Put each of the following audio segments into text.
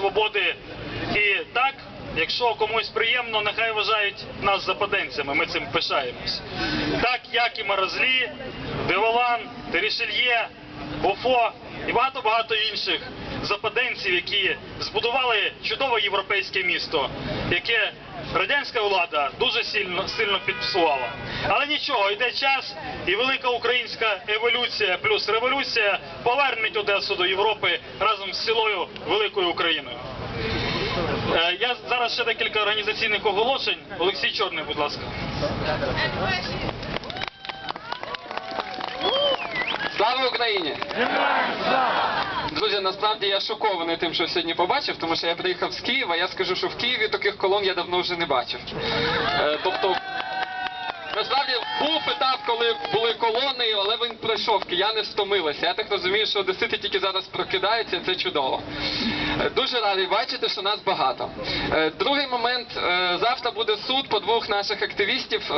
свободи. І так, якщо комусь приємно, нехай вважають нас западенцями, ми цим пишаємось. Так як і Маразлі, Деволан, Терішельє, Бофо і багато-багато інших западенців, які збудували чудове європейське місто, яке радянська влада дуже сильно сильно підпсувала. Але нічого, йде час, і велика українська еволюція плюс революція повернуть Одесу до Європи разом з цілою великою Україною. Е, Я зараз ще декілька організаційних оголошень. Олексій Чорний, будь ласка. Слава Україні! Насправді я шокований тим, що сьогодні побачив, тому що я приїхав з Києва. Я скажу, що в Києві таких колон я давно вже не бачив. Е, тобто, насправді був етап, коли були колони, але він пройшов. Кияни стомилися. Я так розумію, що одесити тільки зараз прокидаються, це чудово. Е, Дуже радий бачити, що нас багато. Е, Другий момент. Завтра буде суд по двох наших активістів,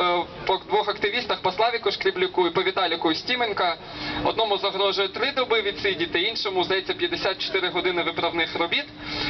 по двох активістах, по Славіку Шкріблюку і по Віталіку Стіменка. Одному загрожує три доби відсидіти, іншому, здається, 54 години виправних робіт.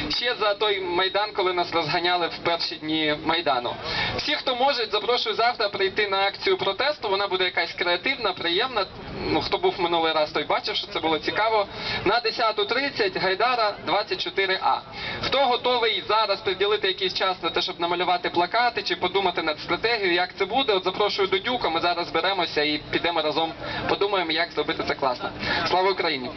Ще за той майдан, коли нас розганяли в перші дні майдану. Всі, хто може, запрошую завтра прийти на акцію протесту. Вона буде якась креативна, приємна. Ну, хто був минулий раз, той бачив, що це було цікаво. На 10.30 Гайдара 24А. Хто готовий зараз приділити якийсь час на те, щоб намалювати плакати чи подумати над стратегією, як це буде? От запрошую до Дюка. Ми зараз зберемося і підемо разом, подумаємо, як зробити це класно. Слава Україні!